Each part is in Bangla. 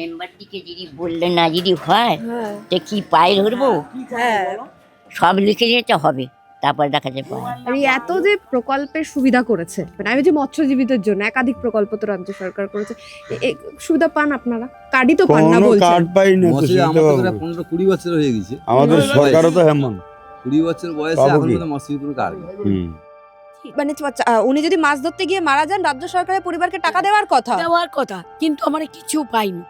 মেম্বারটিকে যদি বললে না যদি হয় হ্যাঁ। তো কি পায়ে ধরবো? হ্যাঁ সব লিখে যেতে হবে। তারপর দেখা যাবে আর এত যে প্রকল্পের সুবিধা করেছে মানে আমি যে মৎস্যজীবীদের জন্য একাধিক প্রকল্প তো রাজ্য সরকার করেছে সুবিধা পান আপনারা? কার্ডই তো পান না বলছেন। কার্ড পাই না। প্রায় পনেরো কুড়ি বছর হয়ে গেছে। আমাদের সরকারও তো হেমন। কুড়ি বছর বয়সে এখন কি? তো কোনো নেই। মানে উনি যদি মাছ ধরতে গিয়ে মারা যান রাজ্য সরকারের পরিবারকে টাকা দেওয়ার কথা? দেওয়ার কথা কিন্তু আমরা কিছু পাইনি।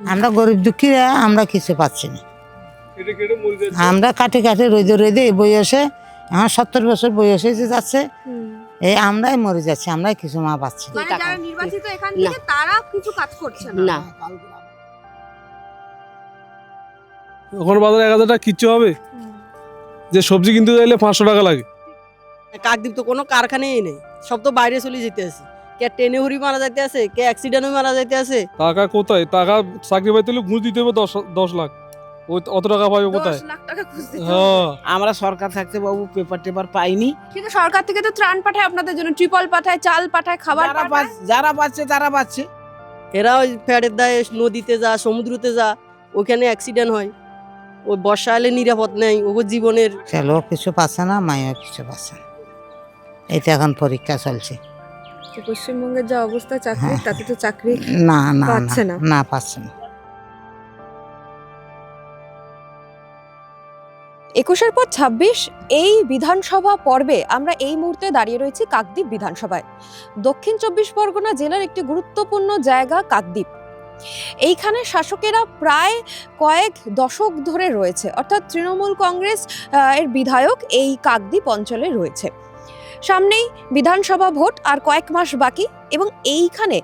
আমরা গরিব দুঃখীরা আমরা কিছু পাচ্ছি না। আমরা কাটে কাটে রোদে রোদে এই বয়সে আমার সত্তর বছর বয়সে যে যাচ্ছে এই আমরাই মরে যাচ্ছি আমরাই কিছু মা পাচ্ছি না। মানে যারা নির্বাচিত এখান না। থেকে তারা কিছু কাজ করছে না। না। এখন বাজারে এক হাজার টাকা কিচ্ছু হবে? যে সবজি কিনতে চাইলে পাঁচশো টাকা লাগে। কাকদ্বীপ তো কোনো কারখানাই নেই। সব তো বাইরে চলে যেতে আছে কে ট্রেনে হুড়ি মারা যাইতে আছে কে অ্যাক্সিডেন্টে মারা যাইতে আছে। টাকা কোথায়? টাকা চাকরি পাইতে হলে ঘুষ দিতে হবে দশ দশ লাখ। ওই অত টাকা পাবে কোথায়? দশ লাখ টাকা খুঁজতে হবে। হ্যাঁ। আমরা সরকার থাকতে বাবু পেপার টেপার পাইনি। কিন্তু সরকার থেকে তো ত্রাণ পাঠায় আপনাদের জন্য ট্রিপল পাঠায় চাল পাঠায় খাবার যারা পাঠায়। পাচ্ছে যারা পাচ্ছে তারা পাচ্ছে এরা ওই ফ্যাটের দায়ে নদীতে যা সমুদ্রতে যা ওখানে অ্যাক্সিডেন্ট হয়। ওই বর্ষা এলে নিরাপদ নেই ওর জীবনের ছেলেও কিছু পাচ্ছে না মায়েও কিছু পাচ্ছে না। এটা এখন পরীক্ষা চলছে। তো পশ্চিমবঙ্গের যা অবস্থা চাকরি হ্যাঁ। তাতে তো চাকরি না না পাচ্ছে না। না। না পাচ্ছে না। একুশের পর ছাব্বিশ এই বিধানসভা পর্বে আমরা এই মুহূর্তে দাঁড়িয়ে রয়েছি কাকদ্বীপ বিধানসভায়। দক্ষিণ চব্বিশ পরগনা জেলার একটি গুরুত্বপূর্ণ জায়গা কাকদ্বীপ। এইখানে শাসকেরা প্রায় কয়েক দশক ধরে রয়েছে। অর্থাৎ তৃণমূল কংগ্রেস আহ, এর বিধায়ক এই কাকদ্বীপ অঞ্চলে রয়েছে। সামনেই বিধানসভা ভোট আর কয়েক মাস বাকি এবং এইখানে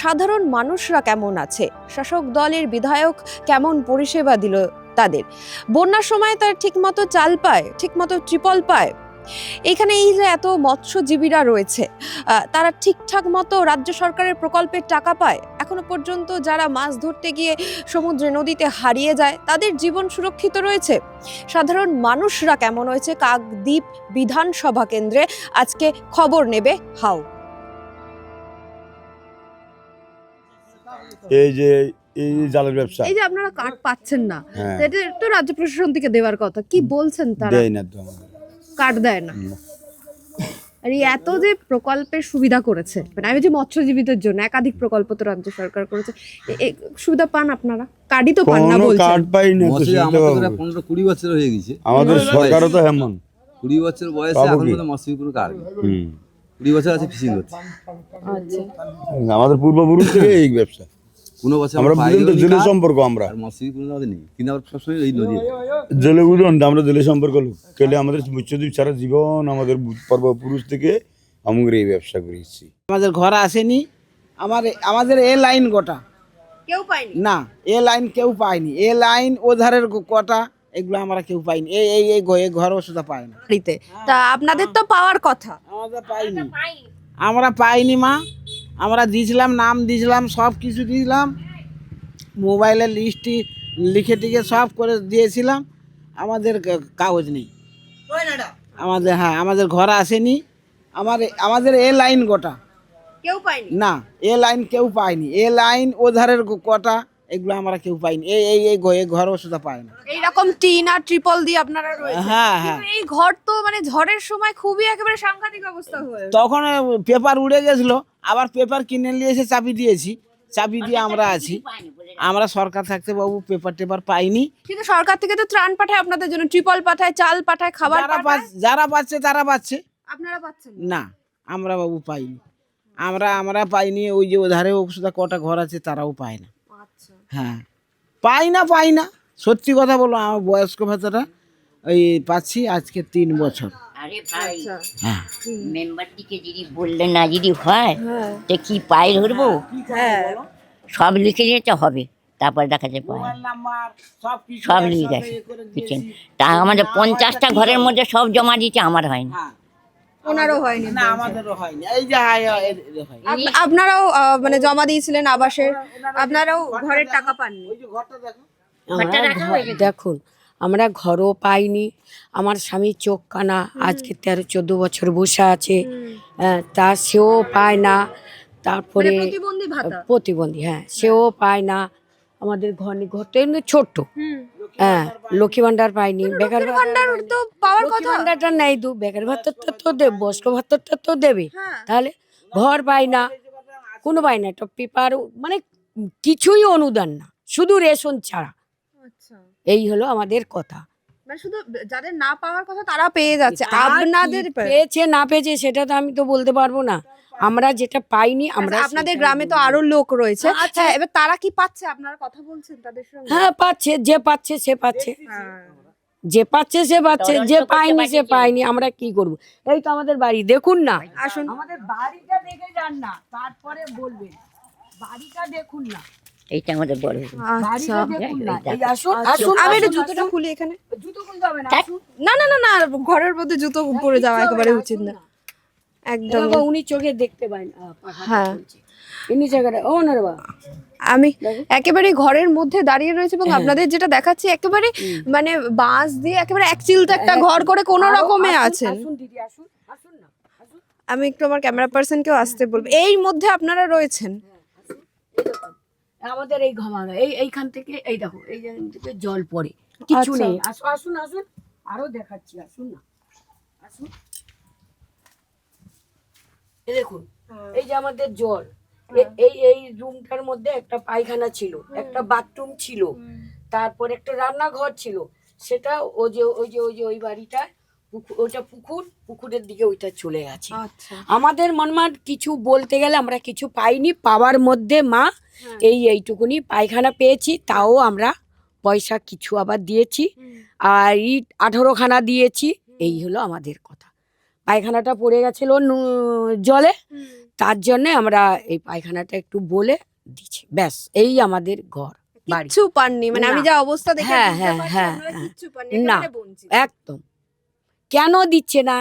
সাধারণ মানুষরা কেমন আছে? শাসক দলের বিধায়ক কেমন পরিষেবা দিল তাদের? বন্যার সময় তার ঠিকমতো চাল পায়, ঠিকমতো ট্রিপল পায় এখানে এই যে এত মৎস্যজীবীরা রয়েছে আহ, তারা ঠিকঠাক মতো রাজ্য সরকারের প্রকল্পের টাকা পায়? এখনও পর্যন্ত যারা মাছ ধরতে গিয়ে সমুদ্রে নদীতে হারিয়ে যায় তাদের জীবন সুরক্ষিত রয়েছে? সাধারণ মানুষরা কেমন হয়েছে? কাকদ্বীপ বিধানসভা কেন্দ্রে আজকে খবর নেবে হাউ এই যে এই যে জালের ব্যবসা। এই যে আপনারা কার্ড পাচ্ছেন না হ্যাঁ। এটা তো রাজ্য প্রশাসন থেকে দেওয়ার কথা। কি বলছেন তারা? দেয় না তো আমাদের কার্ড দেয় না। আর এই এত যে প্রকল্পের সুবিধা করেছে মানে আমি যে মৎস্যজীবীদের জন্য একাধিক প্রকল্প তো রাজ্য সরকার করেছে সুবিধা পান আপনারা? কার্ডই তো পান না কোনো বলছেন। কার্ড পাই না। প্রায় পনেরো কুড়ি বছর হয়ে গেছে। আমাদের সরকারও তো হেমন। কুড়ি বছর বয়সে এখন কি? তো মশাই কোনো কাজ নেই। হুম। কুড়ি বছর আছে ফিশিং করছে আচ্ছা। আমাদের পূর্বপুরুষ থেকে এই ব্যবসা। কোনো বছর আমরা পাইও বুঝলেন তো নি সম্পর্ক আমরা। আর কোনো আমাদের নেই। কিন্তু আমরা সবসময় এই নদী জেলে বুঝুন আমরা জেলে সম্পর্ক লোক। কেলে আমাদের মুচ্ছদ্বীপ সারা জীবন আমাদের পূর্বপুরুষ থেকে আমরা এই ব্যবসা করেছি। আমাদের ঘর আসেনি। আমার আমাদের এ লাইন গোটা। কেউ পায়নি? না এ লাইন কেউ পায়নি। এ লাইন ও ধারের কটা এগুলো আমরা কেউ পাইনি। এই এই এই ঘ- এই ঘরও সুদ্ধা পাই না। তা আপনাদের তো পাওয়ার কথা। আমরা পাইনি। আমরা পাইনি মা। আমরা দিয়েছিলাম নাম দিয়েছিলাম সব কিছু দিয়েছিলাম। মোবাইলের লিস্টটি লিখে টিখে সব করে দিয়েছিলাম। আমাদের কাগজ নেই। আমাদের হ্যাঁ আমাদের ঘর আসেনি। আমার আমাদের এ লাইন গোটা কেউ পায়নি? না এ লাইন কেউ পায়নি। এ লাইন ও ধারের কটা? এগুলো আমরা কেউ পাইনি এই এই এই এই ঘরও সুদ্ধা পায় না। এইরকম টিন আর ট্রিপল দিয়ে আপনারা রয়েছে হ্যাঁ হ্যাঁ। এই ঘর তো মানে ঝড়ের সময় খুবই একেবারে সাংঘাতিক অবস্থা হয়ে তখন পেপার উড়ে গেছিল আবার পেপার কিনে নিয়ে এসে চাবি দিয়েছি। চাবি দিয়ে আমরা আছি। আমরা সরকার থাকতে বাবু পেপার টেপার পাইনি। কিন্তু সরকার থেকে তো ত্রাণ পাঠায় আপনাদের জন্য ট্রিপল পাঠায় চাল পাঠায় খাবার যারা পাঠায়। পাচ্ছে যারা পাচ্ছে তারা পাচ্ছে। আপনারা পাচ্ছেন না। আমরা বাবু পাইনি। আমরা আমরা পাইনি ওই যে ওধারে ওষুধা কটা ঘর আছে তারাও পায় না। হ্যাঁ। পাই না পাই না। সত্যি কথা বলো আমার বয়স্ক ভাতাটা ওই পাচ্ছি আজকে তিন বছর। আরে ভাই আচ্ছা। হ্যাঁ। মেম্বারটিকে যদি বললে না যদি হয় হ্যাঁ। তো কি পায়ে ধরবো? হ্যাঁ। সব লিখে যেতে হবে। তারপর দেখা যাবে পায়ে। সব কিছু সব একসাথে লিখে গেছে। তা আমাদের পঞ্চাশটা ঘরের মধ্যে সব জমা দিচ্ছে আমার হয়নি। হ্যাঁ। ওনারও হয়নি না আমাদেরও হয়নি। এই যে আপনারাও মানে জমা দিয়েছিলেন আবাসের। আপনারাও ঘরের টাকা পাননি? ওই যে ঘরটা দেখো। ঘরটা আমরা রাখা ঘর- দেখুন আমরা ঘরও পাইনি। আমার স্বামী চোখ কানা আজকে তেরো চোদ্দ বছর বসে আছে। তা সেও পায় না। তারপরে মানে প্রতিবন্ধী হ্যাঁ সেও পায় না। আমাদের ঘর ঘরটা ছোট্ট। হ্যাঁ লক্ষ্মী ভান্ডার পাইনি বেকার ভান্ডার তো পাওয়ার কথা। ভান্ডারটা নেই দু বেকার ভাতাটা তো দেবে বয়স্ক ভাতাটা তো দেবে। হ্যাঁ। তাহলে ঘর পায় না কোনো পায় না একটা পেপার মানে কিছুই অনুদান না শুধু রেশন ছাড়া। আচ্ছা। এই হলো আমাদের কথা। মানে শুধু যাদের না পাওয়ার কথা তারা পেয়ে যাচ্ছে আপনাদের পেয়েছে না পেয়েছে সেটা তো আমি তো বলতে পারব না। আমরা যেটা পাইনি আমরা আচ্ছা, আপনাদের গ্রামে তো আরও লোক রয়েছে। আছে। হ্যাঁ এবার তারা কি পাচ্ছে? আপনারা কথা বলছেন তাদের সঙ্গে? হ্যাঁ পাচ্ছে যে পাচ্ছে সে পাচ্ছে। হ্যাঁ। যে পাচ্ছে সে পাচ্ছে যে পায়নি সে। পায়নি আমরা কি করব? এই তো আমাদের বাড়ি দেখুন না। আসুন। আমাদের বাড়িটা দেখে যান না তারপরে বলবেন। বাড়িটা দেখুন না। এইটা আমাদের বড় আচ্ছা। না। আসুন আচ্ছা। আসুন আমি একটু জুতোটা খুলি এখানে। জুতো খুলতে হবে না না না না না ঘরের মধ্যে জুতো পরে যাওয়া একেবারে উচিত না। একদম। উনি চোখে দেখতে পায় না। হ্যাঁ। ইনি জায়গাটা ও না বাবা। আমি একেবারে ঘরের মধ্যে দাঁড়িয়ে রয়েছে এবং হ্যাঁ। আপনাদের যেটা দেখাচ্ছি একেবারে মানে বাঁশ দিয়ে একেবারে এক চিলতে একটা ঘর করে কোন রকমে আছেন। আসুন আমি একটু আমার ক্যামেরা পার্সনকেও আসতে বলব। এই মধ্যে আপনারা রয়েছেন। আমাদের এই ঘমাগা এই এইখান থেকে এই দেখো এই থেকে জল পড়ে। কিছু আচ্ছা। নেই। আসুন আসুন আসুন। আরও দেখাচ্ছি আসুন না। আসুন। দেখুন এই যে আমাদের জল এই এই রুমটার মধ্যে একটা পায়খানা ছিল একটা বাথরুম ছিল তারপর একটা রান্নাঘর ছিল সেটা ও যে ওই যে ওই যে ওই বাড়িটা ওইটা পুকুর পুকুরের দিকে ওইটা চলে গেছে। আচ্ছা। আমাদের মনমার কিছু বলতে গেলে আমরা কিছু পাইনি পাওয়ার মধ্যে মা এই এইটুকুনি পায়খানা পেয়েছি তাও আমরা পয়সা কিছু আবার দিয়েছি আর ইট আঠারোখানা দিয়েছি এই হলো আমাদের কথা। পায়খানাটা পড়ে গেছিল জলে। তার জন্যে আমরা এই পায়খানাটা একটু বলে দিচ্ছি। ব্যাস এই আমাদের ঘর কিচ্ছু পাননি মানে আমি যা অবস্থা দেখে হ্যাঁ, হ্যাঁ, হ্যাঁ, হ্যাঁ। না। একদম। কেন দিচ্ছে না?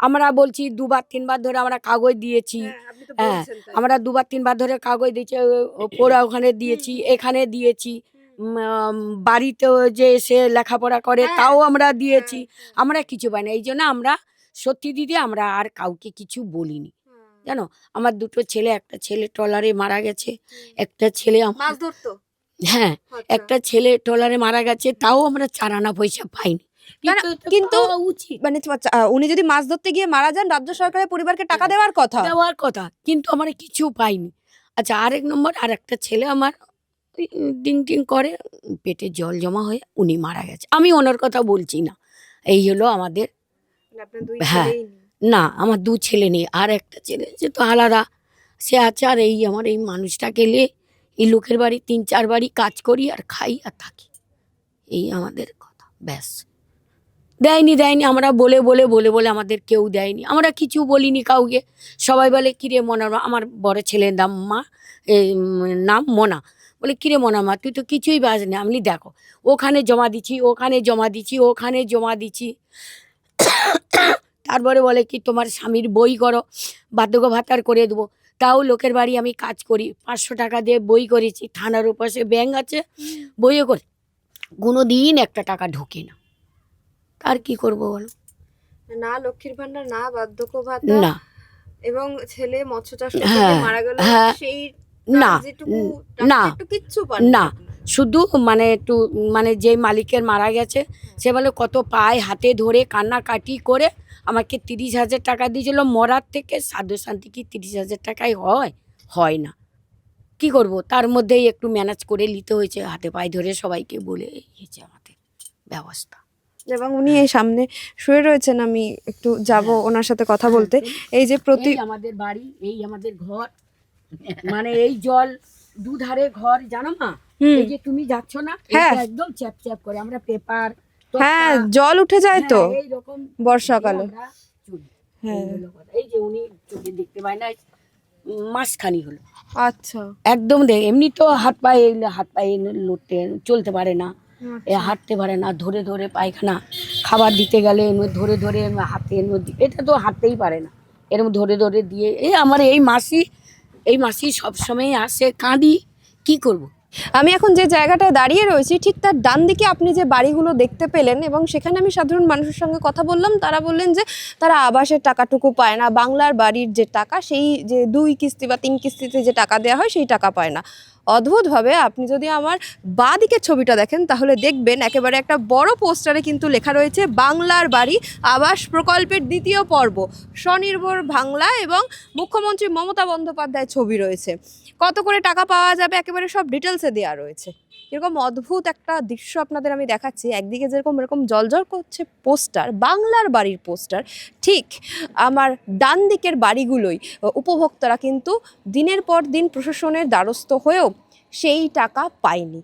আমরা বলছি দুবার তিনবার ধরে আমরা কাগজ দিয়েছি। হ্যাঁ, হ্যাঁ। আমরা দুবার তিনবার ধরে কাগজ দিয়েছি ওরা ওখানে দিয়েছি এখানে দিয়েছি বাড়িতেও যে এসে লেখাপড়া করে হ্যাঁ, তাও আমরা দিয়েছি। আমরা কিছু পাই না এই জন্য আমরা সত্যি দিদি আমরা আর কাউকে কিছু বলিনি। জানো? আমার দুটো ছেলে একটা ছেলে ট্রলারে মারা গেছে একটা ছেলে আমার মাছ ধরতো? হ্যাঁ আচ্ছা। একটা ছেলে ট্রলারে মারা গেছে তাও আমরা চারানা পয়সা পাইনি। কিন্তু- মানে উনি যদি মাছ ধরতে গিয়ে মারা যান রাজ্য সরকারের পরিবারকে টাকা দেওয়ার কথা। দেওয়ার কথা কিন্তু আমরা কিছু পাইনি। আচ্ছা আরেক নম্বর আর একটা ছেলে আমার ডিং টিং করে পেটে জল জমা হয়ে উনি মারা গেছে। আমি ওনার কথা বলছি না। এই হলো আমাদের হ্যাঁ। না আমার দু ছেলে নেই আর একটা ছেলে সে তো আলাদা। সে আছে আর এই আমার এই মানুষটাকে নিয়ে এই লোকের বাড়ি তিন চার বাড়ি কাজ করি আর খাই আর থাকি। এই আমাদের কথা ব্যাস। দেয়নি দেয়নি আমরা বলে বলে বলে বলে আমাদের কেউ দেয়নি। আমরা কিছু বলিনি কাউকে। সবাই বলে কিরে মনার মা আমার বড় ছেলের নাম মা এই, নাম মোনা। বলে কিরে মোনা মা তুই তো কিছুই বাজ না আমি দেখো ওখানে জমা দিচ্ছি ওখানে জমা দিচ্ছি ওখানে জমা দিচ্ছি। তারপরে বলে কি তোমার স্বামীর বই করো বার্ধক্য ভাতার করে দেবো। তাও লোকের বাড়ি আমি কাজ করি পাঁচশো টাকা দিয়ে বই করেছি থানার ওপাশে ব্যাংক আছে বইও করে। কোনো দিন একটা টাকা ঢোকে না। আর কি করব বলো? না লক্ষ্মীর ভান্ডার না বার্ধক্য ভাতা না। এবং ছেলে মৎস্য চাষ হ্যাঁ, মারা গেল হ্যাঁ, সেই না না, কিচ্ছু না। শুধু মানে একটু মানে যে মালিকের মারা গেছে সে বলে কত পায় হাতে ধরে কান্নাকাটি করে আমাকে তিরিশ হাজার টাকা দিয়েছিল মরার থেকে সাধু শান্তি কি তিরিশ হাজার টাকায় হয়? হয় না। কি করব? তার মধ্যেই একটু ম্যানেজ করে নিতে হয়েছে হাতে পায়ে ধরে সবাইকে বলে হয়েছে আমাদের ব্যবস্থা। এবং উনি এই সামনে শুয়ে রয়েছেন আমি একটু যাব ওনার সাথে কথা বলতে। এই যে প্রতি আমাদের বাড়ি এই আমাদের ঘর মানে এই জল দুধারে ঘর জানো মা। এই যে তুমি যাচ্ছ না হ্যাঁ। একদম চ্যাপ চ্যাপ করে আমরা পেপার হ্যাঁ জল উঠে যায় তো এইরকম বর্ষাকালে। হ্যাঁ। এই যে উনি চোখে দেখতে পায় না মাসখানি হলো। আচ্ছা। একদম দেখ এমনি তো হাত পায়ে হাত পায়ে লড়তে চলতে পারে না। এ হাঁটতে পারে না ধরে ধরে পায়খানা খাবার দিতে গেলে এমনি ধরে ধরে হাতে এটা তো হাঁটতেই পারে না। এরকম ধরে ধরে দিয়ে এই আমার এই মাসি এই মাসি সবসময় আসে কাঁদি কি করব? আমি এখন যে জায়গাটায় দাঁড়িয়ে রয়েছি, ঠিক তার ডান দিকে আপনি যে বাড়িগুলো দেখতে পেলেন এবং সেখানে আমি সাধারণ মানুষের সঙ্গে কথা বললাম, তারা বললেন যে তারা আবাসের টাকাটুকু পায় না, বাংলার বাড়ির যে টাকা, সেই যে দুই কিস্তি বা তিন কিস্তিতে যে টাকা দেওয়া হয়, সেই টাকা পায় না। অদ্ভুতভাবে আপনি যদি আমার বাঁ দিকের ছবিটা দেখেন, তাহলে দেখবেন একেবারে একটা বড় পোস্টারে কিন্তু লেখা রয়েছে, বাংলার বাড়ি আবাস প্রকল্পের দ্বিতীয় পর্ব। স্বনির্ভর বাংলা এবং মুখ্যমন্ত্রী মমতা বন্দ্যোপাধ্যায় ছবি রয়েছে। কত করে টাকা পাওয়া যাবে একেবারে সব ডিটেলসে দেওয়া রয়েছে। এরকম অদ্ভুত একটা দৃশ্য আপনাদের আমি দেখাচ্ছি। একদিকে যেরকম এরকম জলজল করছে পোস্টার বাংলার বাড়ির পোস্টার ঠিক আমার ডান দিকের বাড়িগুলোই উপভোক্তারা কিন্তু দিনের পর দিন প্রশাসনের দ্বারস্থ হয়েও সেই টাকা পায়নি।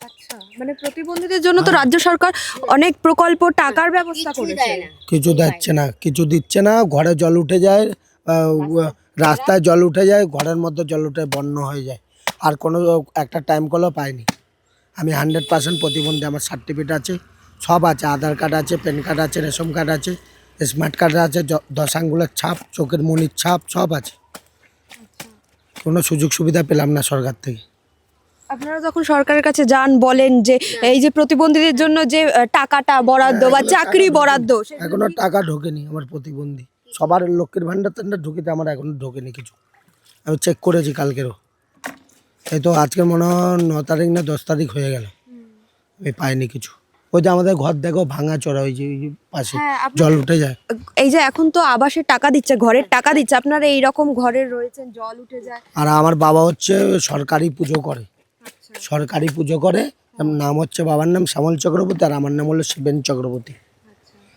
আচ্ছা মানে প্রতিবন্ধীদের জন্য তো রাজ্য সরকার অনেক প্রকল্প টাকার ব্যবস্থা করেছে। কিছু দিচ্ছে না। কিছু দিচ্ছে না ঘরে জল উঠে যায় আহ, রাস্তায় জল উঠে যায় ঘরের মধ্যে জল উঠে বন্য হয়ে যায়। আর কোনো একটা টাইম কলও পাইনি। আমি হান্ড্রেড পার্সেন্ট প্রতিবন্ধী আমার সার্টিফিকেট আছে সব আছে আধার কার্ড আছে প্যান কার্ড আছে রেশন কার্ড আছে স্মার্ট কার্ড আছে জ- দশ আঙ্গুলের ছাপ চোখের মনির ছাপ সব আছে। কোনো সুযোগ সুবিধা পেলাম না সরকার থেকে। আপনারা যখন সরকারের কাছে যান বলেন যে এই যে প্রতিবন্ধীদের জন্য যে টাকাটা বরাদ্দ বা চাকরি বরাদ্দ এখনও টাকা ঢোকেনি আমার প্রতিবন্ধী। সবার লক্ষ্মীর ভান্ডার টান্ডার ঢুকিতে আমার এখনও ঢোকেনি কিছু। আমি চেক করেছি কালকেরও। এই তো আজকে মনে হয় ন তারিখ না দশ তারিখ হয়ে গেল। আমি পাইনি কিছু। ওই যে আমাদের ঘর দেখো ভাঙা চড়া ওই যে পাশে হ্যাঁ, জল উঠে যায়। এই যে এখন তো আবাসের টাকা দিচ্ছে ঘরের টাকা দিচ্ছে আপনারা এই রকম ঘরে রয়েছেন জল উঠে যায়। আর আমার বাবা হচ্ছে সরকারি পুজো করে। সরকারি পুজো করে নাম হচ্ছে বাবার নাম শ্যামল চক্রবর্তী আর আমার নাম হলো শিবেন চক্রবর্তী।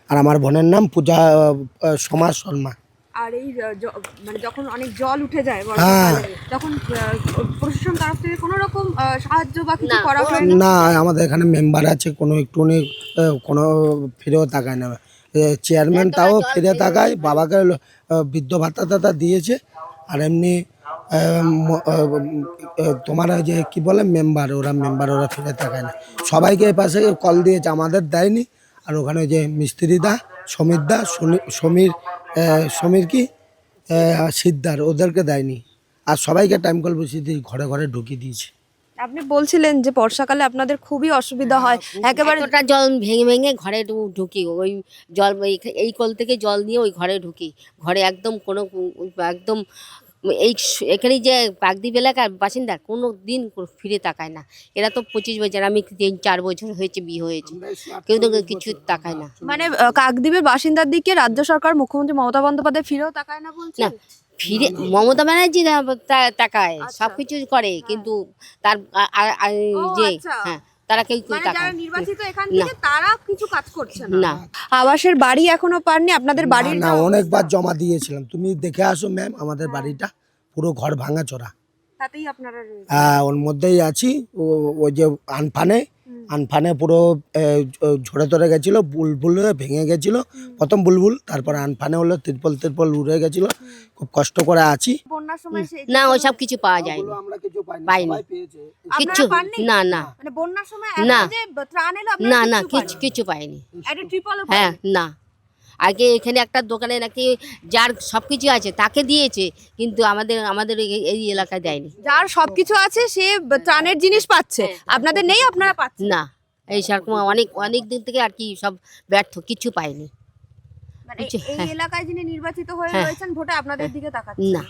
আর আমার বোনের নাম পূজা সমাজ শর্মা। আর এই মানে যখন অনেক জল উঠে যায় হ্যাঁ। তখন প্রশাসন তরফ থেকে কোনো রকম সাহায্য বা কিছু করা হয় না? আমাদের এখানে মেম্বার আছে কোনো একটু কোনো ফিরেও তাকায় না। চেয়ারম্যান তাও ফিরে তাকায় বাবাকে বৃদ্ধ ভাতা টাতা দিয়েছে আর এমনি তোমার ওই যে কি বলে মেম্বার ওরা মেম্বার ওরা ফিরে তাকায় না। সবাইকে এ পাশে কল দিয়েছে আমাদের দেয়নি আর ওখানে যে মিস্ত্রি দা সমীর দা সমীর সমীর কি? সিদ্ধার ওদেরকে দেয়নি। আর সবাইকে টাইম কল বসিয়ে দিয়ে ঘরে ঘরে ঢুকিয়ে দিয়েছে। আপনি বলছিলেন যে বর্ষাকালে আপনাদের খুবই অসুবিধা হয়। একেবারে ওটা জল ভেঙে ভেঙে ঘরে ঢুকি। ওই জল এই- এই কল থেকে জল নিয়ে ওই ঘরে ঢুকি। ঘরে একদম কোনো একদম এই এখানে যে পাকদ্বীপ এলাকার বাসিন্দা কোনো দিন ফিরে তাকায় না। এরা তো পঁচিশ বছর আমি তিন চার বছর হয়েছে বিয়ে হয়েছে। কেউ তো কিছু তাকায় না। মানে কাকদ্বীপের বাসিন্দার দিকে রাজ্য সরকার মুখ্যমন্ত্রী মমতা বন্দ্যোপাধ্যায় ফিরেও তাকায় না বলছে? না ফিরে মমতা ব্যানার্জি তাকায় সব কিছু করে কিন্তু তার যে আচ্ছা। হ্যাঁ। তারা কেউ কেউ মানে যারা তাকায় নির্বাচিত এখান না। থেকে তারা কিছু কাজ করছে না। আবাসের বাড়ি এখনও পাননি আপনাদের বাড়ির না অনেকবার জমা দিয়েছিলাম। তুমি দেখে আসো ম্যাম আমাদের বাড়িটা পুরো ঘর ভাঙা চড়া তাতেই আপনারা রয়েছে হ্যাঁ ওর মধ্যেই আছি। ও- ওই যে আনফানে আনফানে পুরো ঝরে তরে গেছিল বুলবুল হয়ে ভেঙে গেছিল। প্রথম বুলবুল তারপর আনফানে হলো তিরপল তিরপল উড়ে গেছিল। খুব কষ্ট করে আছি। না ওই সব না ওইসব কিছু পাওয়া যায়নি। আমরা কিছু পাইনি কিচ্ছু? না না। মানে না। না না কিছু কিছু পাইনি। হ্যাঁ না। আগে এখানে একটা দোকানে নাকি যার সব কিছু আছে তাকে দিয়েছে কিন্তু আমাদের আমাদের এই- এলাকায় দেয়নি। যার সব কিছু আছে সে ত্রাণের জিনিস পাচ্ছে। আপনাদের নেই আপনারা পাচ্ছেন। না এই সেরকম অনেক অনেক দিন থেকে আর কি সব ব্যর্থ কিছু পাইনি। মানে এই হ্যাঁ। এলাকায় যিনি নির্বাচিত হয়ে হ্যাঁ। রয়েছেন ভোটে আপনাদের দিকে তাকাচ্ছেন না।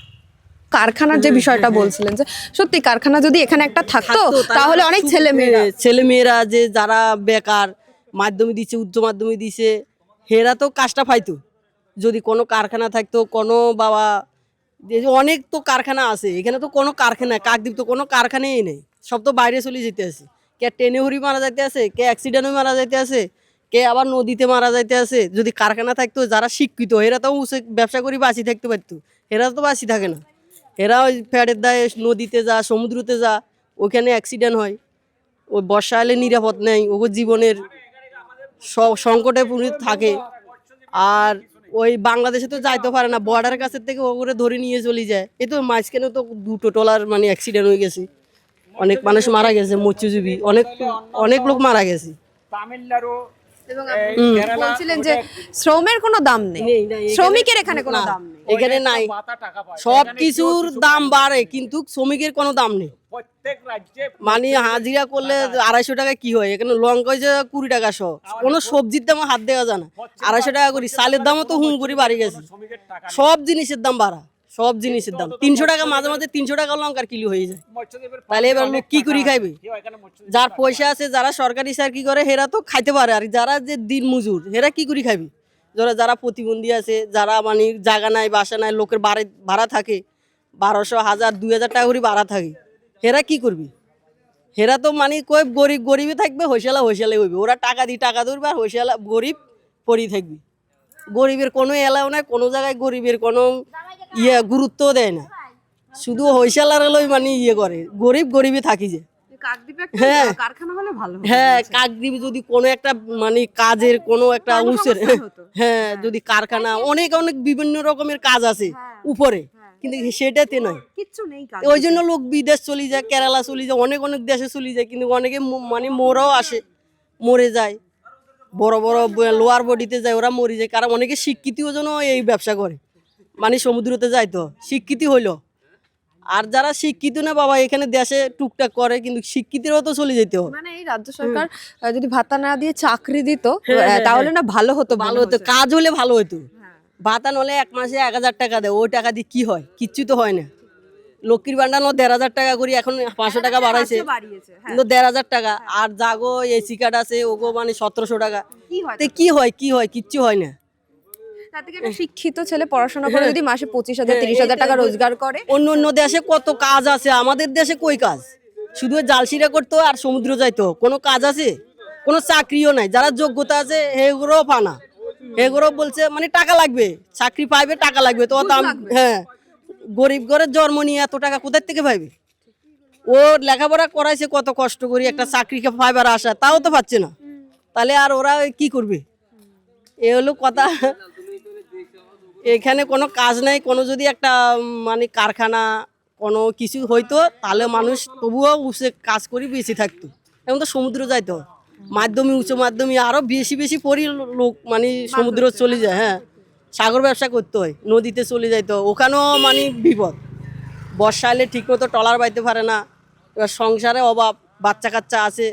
কারখানার যে বিষয়টা বলছিলেন যে সত্যি কারখানা যদি এখানে একটা থাকতো তাহলে অনেক ছেলে মেয়েরা ছেলে মেয়েরা যে যারা বেকার মাধ্যমিক দিচ্ছে উচ্চ মাধ্যমিক দিচ্ছে হেরা তো কাজটা পাইতো যদি কোনো কারখানা থাকতো, কোনো বাবা অনেক তো কারখানা আছে, এখানে তো কোনো কারখানা, কাকদ্বীপ তো কোনো কারখানাই নেই। সব তো বাইরে চলে যেতে আছে। কে ট্রেনে হরি মারা যাইতে আছে, কে অ্যাক্সিডেন্ট হয়ে মারা যাইতে আছে, কে আবার নদীতে মারা যাইতে আছে। যদি কারখানা থাকতো, যারা শিক্ষিত এরা তো ব্যবসা করে বাঁচি থাকতে পারতো। এরা তো বাঁচি থাকে না। এরা ওই ফ্যাটের দায়ে নদীতে যা, সমুদ্রতে যা, ওখানে অ্যাক্সিডেন্ট হয়। ওই বর্ষা এলে নিরাপদ নেই, ওগো জীবনের সংকটে পুরো থাকে। আর ওই বাংলাদেশে তো যাইতে পারে না বর্ডারের কাছের থেকে ওগুলো ধরে নিয়ে চলে যায়। এ তো মাঝখানে তো দুটো টলার মানে অ্যাক্সিডেন্ট হয়ে গেছে। অনেক মানুষ মারা গেছে মৎস্যজীবী। অনেক অনেক লোক মারা গেছে। এবং বলছিলেন যে শ্রমের কোনো দাম নেই। শ্রমিকের এখানে কোনো দাম নেই। এখানে নাই। সব কিছুর দাম বাড়ে কিন্তু শ্রমিকের কোনো দাম নেই। মানে হাজিরা করলে আড়াইশো টাকা কি হয়? এখানে লঙ্কা হয়েছে কুড়ি টাকা শো কোনো সবজির দামে হাত দেওয়া যায় না। আড়াইশো টাকা করি চালের দামও তো হুম করে বাড়ি গেছে। সব জিনিসের দাম বাড়া সব জিনিসের দাম। তিনশো টাকা মাঝে মাঝে তিনশো টাকা লঙ্কার কিলো হয়ে যায়। তাহলে এবার লোক কি করি খাইবে? যার পয়সা আছে যারা সরকারি চাকরি করে হেরা তো খাইতে পারে। আর যারা যে দিন মজুর হেরা কি করি খাইবে? যারা যারা প্রতিবন্ধী আছে যারা মানে জায়গা নাই বাসা নাই লোকের বাড়ি ভাড়া থাকে বারোশো হাজার দুই হাজার টাকা করে ভাড়া থাকে। হেরা কি করবি? হেরা তো মানে কই গরিব গরিবই থাকবে হইসালা হইসালে হইবে। ওরা টাকা দিয়ে টাকা ধরবে আর হইসালা গরিব পড়ি থাকবে। গরিবের কোনো এলাও নাই কোনো জায়গায় গরিবের কোনো ইয়ে গুরুত্ব দেয় না। শুধু হইসালার লই মানে ইয়ে করে গরিব গরিবই থাকি যে। হ্যাঁ। হ্যাঁ। কাকদ্বীপ যদি কোনো একটা মানে কাজের কোনো একটা উঁচের হ্যাঁ যদি কারখানা অনেক অনেক বিভিন্ন রকমের কাজ আছে উপরে। কিন্তু সেটাতে নয়। কিচ্ছু নেই ওই জন্য লোক বিদেশ চলে যায় কেরালা চলে যায় অনেক অনেক দেশে চলে যায় কিন্তু অনেকে মানে মোরাও আসে মরে যায়। বড় বড় লোয়ার বডিতে যায় ওরা মরে যায় কারণ অনেকে শিক্ষিতও জন্য এই ব্যবসা করে। মানে সমুদ্রতে যায় তো শিক্ষিত হইল। আর যারা শিক্ষিত না বাবা এখানে দেশে টুকটাক করে কিন্তু শিক্ষিতেরও তো চলে যেতে হবে। মানে এই রাজ্য সরকার যদি ভাতা না দিয়ে চাকরি দিত হ্যাঁ, হ্যাঁ, তাহলে না ভালো হতো ভালো হতো কাজ হলে ভালো হতো। হ্যাঁ। ভাতা নলে এক মাসে এক হাজার টাকা দেয় ওই টাকা দিয়ে কি হয়? কিচ্ছু তো হয় না। লক্ষ্মীর ভান্ডার নো দেড় হাজার টাকা করি এখন পাঁচশো টাকা বাড়াইছে। হ্যাঁ। কিন্তু দেড় হাজার টাকা আর জাগো এসি কার্ড আছে ওগো মানে সতেরোশো টাকা। কি হয় কি হয় কি হয় কিচ্ছু হয় না। তার থেকে একটা শিক্ষিত ছেলে পড়াশোনা করে যদি মাসে পঁচিশ হাজার হ্যাঁ, তিরিশ হাজার টাকা রোজগার করে। অন্য অন্য দেশে কত কাজ আছে আমাদের দেশে কই কাজ? শুধু জালসিরা করতো আর সমুদ্র যাইতো কোনো কাজ আছে? কোনো চাকরিও নাই যারা যোগ্যতা আছে হেগুলোও পানা। হেগুলো বলছে মানে টাকা লাগবে চাকরি পাইবে টাকা লাগবে। তো হ্যাঁ গরিব ঘরের জন্ম নিয়ে এত টাকা কোথার থেকে পাইবে? ও লেখাপড়া করাইছে কত কষ্ট করি একটা চাকরিকে পাইবার আশা তাও তো পাচ্ছে না। তাহলে আর ওরা কি করবে? এ হলো কথা। এখানে কোনো কাজ নাই কোনো যদি একটা মানে কারখানা কোনো কিছু হইতো তাহলে মানুষ তবুও উসে কাজ করি বেশি থাকতো। এখন তো সমুদ্র যাইতো মাধ্যমিক উচ্চ মাধ্যমিক আরও বেশি বেশি পরি লোক মানে সমুদ্র চলে যায় হ্যাঁ। সাগর ব্যবসা করতে হয় নদীতে চলে যাইতো ওখানেও মানে বিপদ। বর্ষা এলে ঠিক মতো টলার বাইতে পারে না। এবার সংসারে অভাব বাচ্চা কাচ্চা আছে।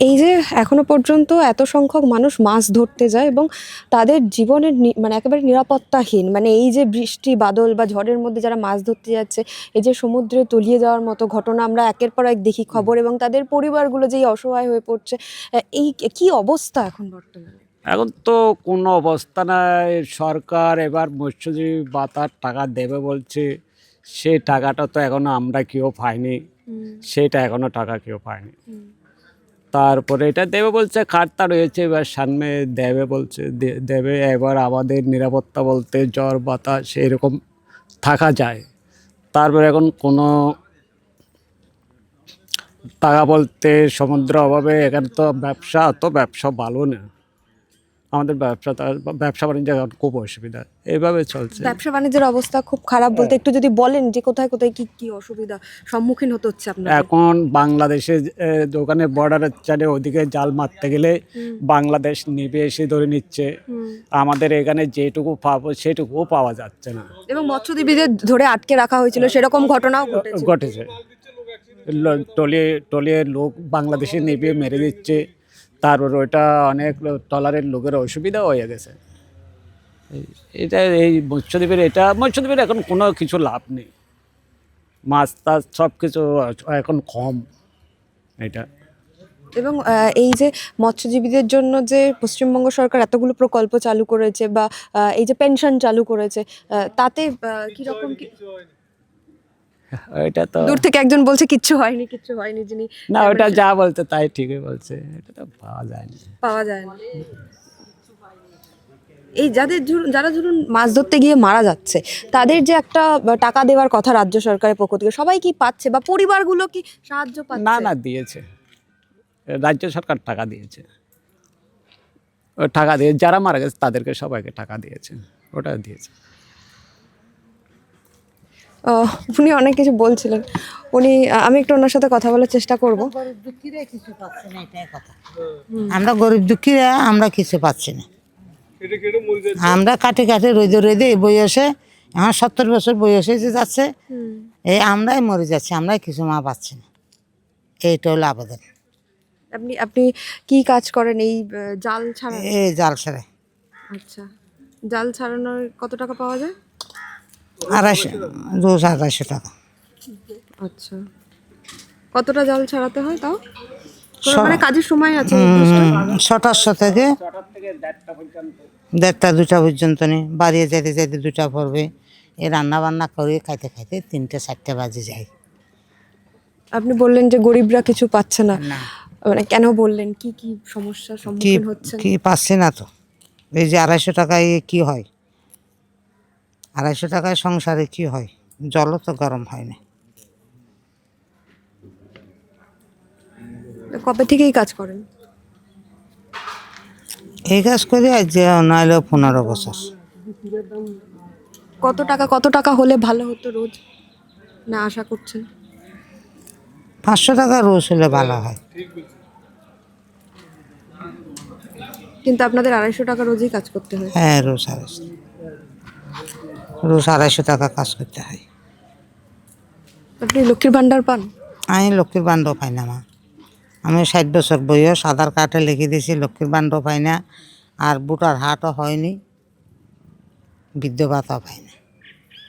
এই যে এখনও পর্যন্ত এত সংখ্যক মানুষ মাছ ধরতে যায় এবং তাদের জীবনের মানে একেবারে নিরাপত্তাহীন মানে এই যে বৃষ্টি বাদল বা ঝড়ের মধ্যে যারা মাছ ধরতে যাচ্ছে এই যে সমুদ্রে তলিয়ে যাওয়ার মতো ঘটনা আমরা একের পর এক দেখি খবর এবং তাদের পরিবারগুলো যেই অসহায় হয়ে পড়ছে এই কি অবস্থা এখন বর্তমানে? এখন তো কোনো অবস্থা নাই। সরকার এবার মৎস্যজীবী ভাতার টাকা দেবে বলছে সেই টাকাটা তো এখনও আমরা কেউ পাইনি। সেটা এখনও টাকা কেউ পাইনি তারপরে এটা দেবে বলছে, খাটটা রয়েছে, এবার সামনে দেবে বলছে দেবে, এবার আমাদের নিরাপত্তা বলতে জ্বর, বাতাস এরকম থাকা যায়। তারপরে এখন কোনো টাকা বলতে সমুদ্র অভাবে এখানে তো ব্যবসা তো ব্যবসা ভালো না। আমাদের ব্যবসা ব্যবসা বাণিজ্য খুব অসুবিধা। এইভাবে চলছে। ব্যবসা বাণিজ্যের অবস্থা খুব খারাপ বলতে একটু যদি বলেন যে কোথায় কোথায় কি কি অসুবিধা সম্মুখীন হতে হচ্ছে আপনার এখন বাংলাদেশে দোকানে বর্ডারের চারে ওদিকে জাল মারতে গেলে বাংলাদেশ নেবে এসে ধরে নিচ্ছে। আমাদের এখানে যেটুকু পাবো সেটুকুও পাওয়া যাচ্ছে না। এবং মৎস্যজীবীদের ধরে আটকে রাখা হয়েছিল সেরকম ঘটনাও ঘটেছে। টলিয়ে টলিয়ে লোক বাংলাদেশে নেবে মেরে দিচ্ছে। তারপর ওইটা অনেক টলারের লোকের অসুবিধা হয়ে গেছে। এটা এই মৎস্যদ্বীপের এটা মৎস্যদ্বীপের এখন কোনো কিছু লাভ নেই। মাছ টাছ সব কিছু এখন কম এটা। এবং এই যে মৎস্যজীবীদের জন্য যে পশ্চিমবঙ্গ সরকার এতগুলো প্রকল্প চালু করেছে বা এই যে পেনশন চালু করেছে তাতে কি এটা তো দূর থেকে একজন বলছে কিচ্ছু হয়নি কিচ্ছু হয়নি যিনি না ওটা যা বলতে তাই ঠিকই বলছে। এটা তো পাওয়া যায় না পাওয়া যায় না এই যাদের যারা ধরুন মাছ ধরতে গিয়ে মারা যাচ্ছে তাদের যে একটা টাকা দেওয়ার কথা রাজ্য সরকারের পক্ষ থেকে সবাই কি পাচ্ছে? বা পরিবারগুলো কি সাহায্য পাচ্ছে? না না দিয়েছে। রাজ্য সরকার টাকা দিয়েছে। টাকা দিয়ে যারা মারা গেছে তাদেরকে সবাইকে টাকা দিয়েছে। ওটা দিয়েছে। উনি অনেক কিছু বলছিলেন। উনি আমি একটু ওনার সাথে কথা বলার চেষ্টা করব। গরিব দুঃখীরা কিছু পাচ্ছে না এটাই কথা। আমরা গরিব দুঃখীরা আমরা কিছু পাচ্ছি না। আমরা কাটে কাটে রোদে রোদে এই বয়সে আমার সত্তর বছর বয়সে যে যাচ্ছে। এই আমরাই মরে যাচ্ছি আমরাই কিছু মা পাচ্ছি না। এইটা হলো আবেদন। আপনি আপনি কি কাজ করেন এই জাল ছাড়া এই জাল ছেড়ে আচ্ছা। জাল ছাড়ানোর কত টাকা পাওয়া যায়? আড়াইশো রোজ আড়াইশো টাকা। আচ্ছা। কতটা জাল ছাড়াতে হয় তাও? মানে কাজের সময় আছে ছটাশো থেকে দেড়টা দুটা পর্যন্ত নেই। বাড়িয়ে যেতে যেতে দুটা পড়বে। এ রান্না বান্না করে খাইতে খাইতে তিনটে চারটে বাজে যায়। আপনি বললেন যে গরিবরা কিছু পাচ্ছে না। মানে কেন বললেন? কি কি সমস্যা সম্মুখীন হচ্ছে কি পাচ্ছে না তো? এই যে আড়াইশো টাকায় কি হয়? আড়াইশো টাকায় সংসারে কি হয়? জলও তো গরম হয় না। কবে থেকেই কাজ করেন? এই কাজ করি আজ যে নাহলে পনেরো বছর। কত টাকা কত টাকা হলে ভালো হতো রোজ? না আশা করছেন? পাঁচশো টাকা রোজ হলে ভালো হয়। কিন্তু আপনাদের আড়াইশো টাকা রোজই কাজ করতে হয়। হ্যাঁ রোজ আড়াইশো। রোজ আড়াইশো টাকা কাজ করতে হয়। আপনি লক্ষ্মীর ভান্ডার পান? আমি লক্ষ্মীর বান্ড পাই না মা। আমি ষাট বছর বয়স আধার কার্ডে লিখে দিয়েছি লক্ষ্মীর বান্ড পাই না। আর বুটার হাটও হয়নি বৃদ্ধ ভাতাও পাই না।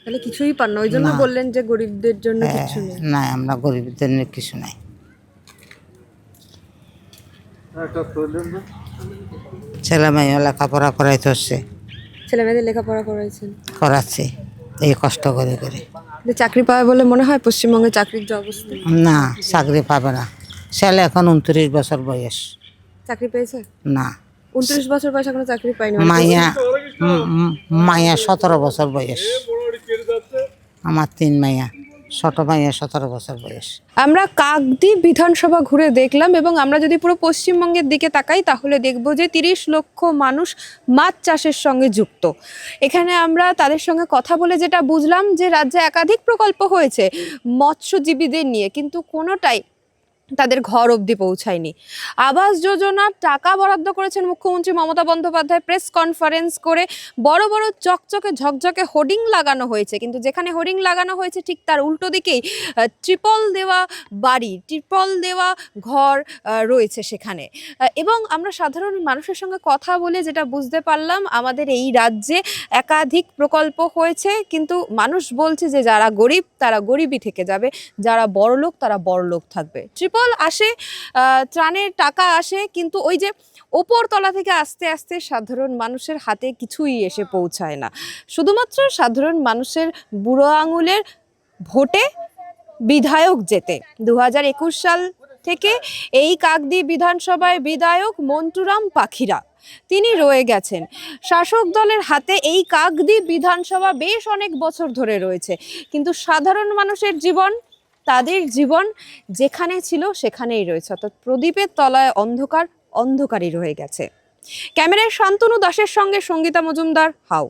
তাহলে কিছুই পান না ওই জন্য বললেন যে গরিবদের জন্য হ্যাঁ, কিছু নেই। নাই আমরা গরিবদের জন্য কিছু নাই। ছেলে মেয়ে লেখাপড়া করাইতে হচ্ছে। ছেলে মেয়েদের লেখাপড়া করাইছেন? করাচ্ছে এই কষ্ট করে করে। চাকরি পাবে বলে মনে হয় পশ্চিমবঙ্গে চাকরির যে অবস্থা? না চাকরি পাবে না। ছেলে এখন উনত্রিশ বছর বয়স। চাকরি পেয়েছে? না। উনত্রিশ বছর বয়স এখনও চাকরি পাইনি মায়া মাইয়া সতেরো বছর বয়স। আমার তিন মাইয়া। বয়স। আমরা কাকদ্বীপ বিধানসভা ঘুরে দেখলাম এবং আমরা যদি পুরো পশ্চিমবঙ্গের দিকে তাকাই, তাহলে দেখব যে তিরিশ লক্ষ মানুষ মাছ চাষের সঙ্গে যুক্ত। এখানে আমরা তাদের সঙ্গে কথা বলে যেটা বুঝলাম যে রাজ্যে একাধিক প্রকল্প হয়েছে মৎস্যজীবীদের নিয়ে, কিন্তু কোনোটাই তাদের ঘর অবধি পৌঁছায়নি। আবাস যোজনার টাকা বরাদ্দ করেছেন মুখ্যমন্ত্রী মমতা বন্দ্যোপাধ্যায়। প্রেস কনফারেন্স করে বড় বড় চকচকে ঝকঝকে হোর্ডিং লাগানো হয়েছে। কিন্তু যেখানে হোর্ডিং লাগানো হয়েছে ঠিক তার উল্টো দিকেই ট্রিপল দেওয়া বাড়ি ট্রিপল দেওয়া ঘর রয়েছে সেখানে। এবং আমরা সাধারণ মানুষের সঙ্গে কথা বলে যেটা বুঝতে পারলাম, আমাদের এই রাজ্যে একাধিক প্রকল্প হয়েছে। কিন্তু মানুষ বলছে যে যারা গরিব, তারা গরিবই থেকে যাবে। যারা বড়লোক, তারা বড়লোক থাকবে। ট্রিপল আসে ত্রাণের টাকা আসে, কিন্তু ওই যে ওপর তলা থেকে আস্তে আস্তে সাধারণ মানুষের হাতে কিছুই এসে পৌঁছায় না। শুধুমাত্র সাধারণ মানুষের বুড়ো আঙুলের ভোটে বিধায়ক যেতে। দু হাজার একুশ সাল থেকে এই কাকদ্বীপ বিধানসভায় বিধায়ক মন্টুরাম পাখিরা তিনি রয়ে গেছেন। শাসক দলের হাতে এই কাকদ্বীপ বিধানসভা বেশ অনেক বছর ধরে রয়েছে। কিন্তু সাধারণ মানুষের জীবন তাদের জীবন যেখানে ছিল সেখানেই রয়েছে। অর্থাৎ প্রদীপের তলায় অন্ধকার, অন্ধকারই রয়ে গেছে। ক্যামেরায় শান্তনু দাসের সঙ্গে সঙ্গীতা মজুমদার, হাও।